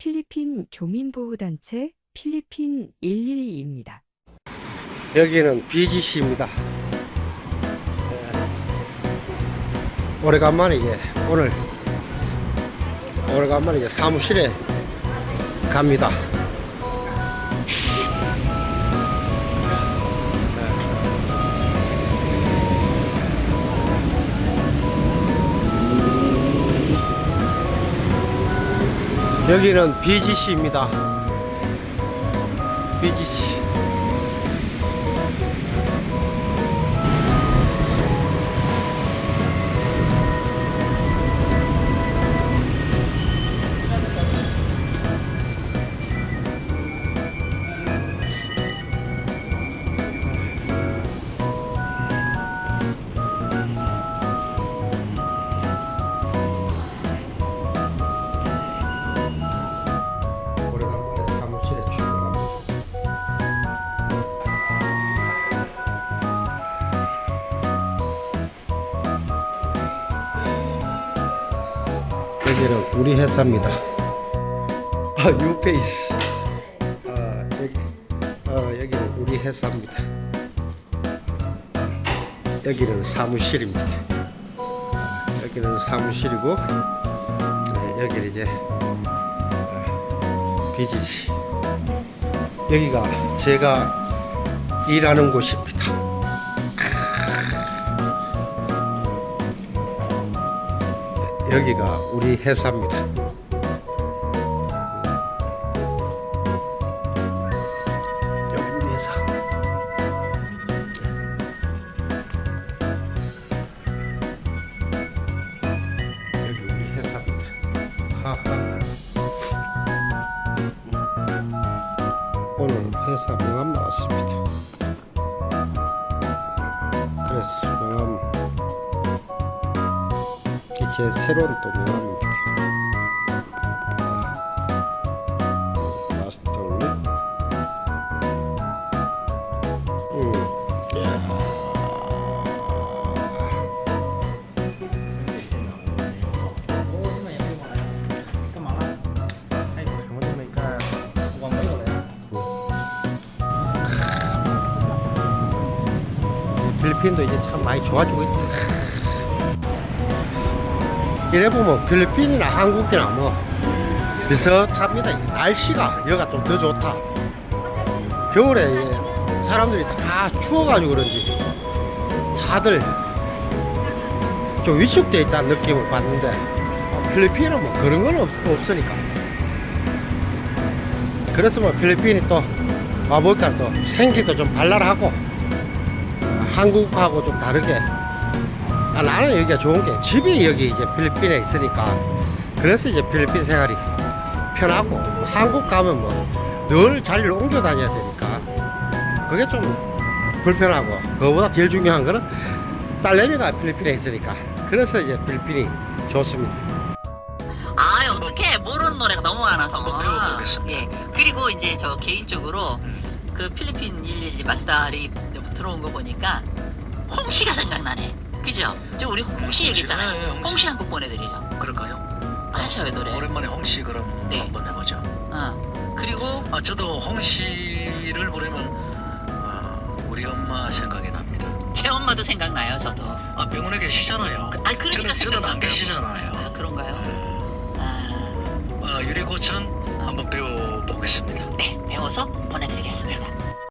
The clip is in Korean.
필리핀 교민보호단체 필리핀 112입니다. 여기는 BGC입니다. 오래간만에 이제 오늘 오래간만에 이제 사무실에 갑니다. 여기는 BGC입니다. BGC. 여기는 우리 회사입니다. 아, 뉴페이스. 아, 여기, 아, 여기는 우리 회사입니다. 여기는 사무실입니다. 여기는 사무실이고, 네, 여기는 이제 비지지. 여기가 제가 일하는 곳입니다. 여기가 우리 회사입니다. 여기 우리 회사. 여기 우리 회사입니다. 하하. 오늘 회사 명함 나왔습니다. 제 새로운 또 명함입니다. 올리. 음. 이야. 필리핀도 이제 참 많이 좋아지고 있다. 이래 보면 필리핀이나 한국이나 뭐 비슷합니다. 이 날씨가 여기가 좀 더 좋다. 겨울에 사람들이 다 추워가지고 그런지 다들 좀 위축돼 있다는 느낌을 받는데 필리핀은 뭐 그런 건 없, 없으니까. 그래서 뭐 필리핀이 또 와보니까 또 생기도 좀 발랄하고 한국하고 좀 다르게 아, 나는 여기가 좋은 게 집이 여기 이제 필리핀에 있으니까 그래서 이제 필리핀 생활이 편하고 한국 가면 뭐 늘 자리를 옮겨 다녀야 되니까 그게 좀 불편하고 그거보다 제일 중요한 거는 딸내미가 필리핀에 있으니까 그래서 이제 필리핀이 좋습니다. 아 어떻게 모르는 노래가 너무 많아서 한번 배워보겠습니다. 예 그리고 이제 저 개인적으로 그 필리핀 112 마스터리 들어온 거 보니까 홍씨가 생각나네 그죠? 저 우리 홍씨 얘기했잖아요 네, 홍씨. 홍씨 한 곡 보내드리죠 그럴까요? 하셔요 노래 오랜만에 홍씨 그럼 네. 한번 해보죠. 어 그리고 아 저도 홍씨를 부르면 어, 우리 엄마 생각이 납니다. 제 엄마도 생각나요 저도 아 병원에 계시잖아요. 그, 아 그러니까 저는, 저는 안 생각난다고. 계시잖아요.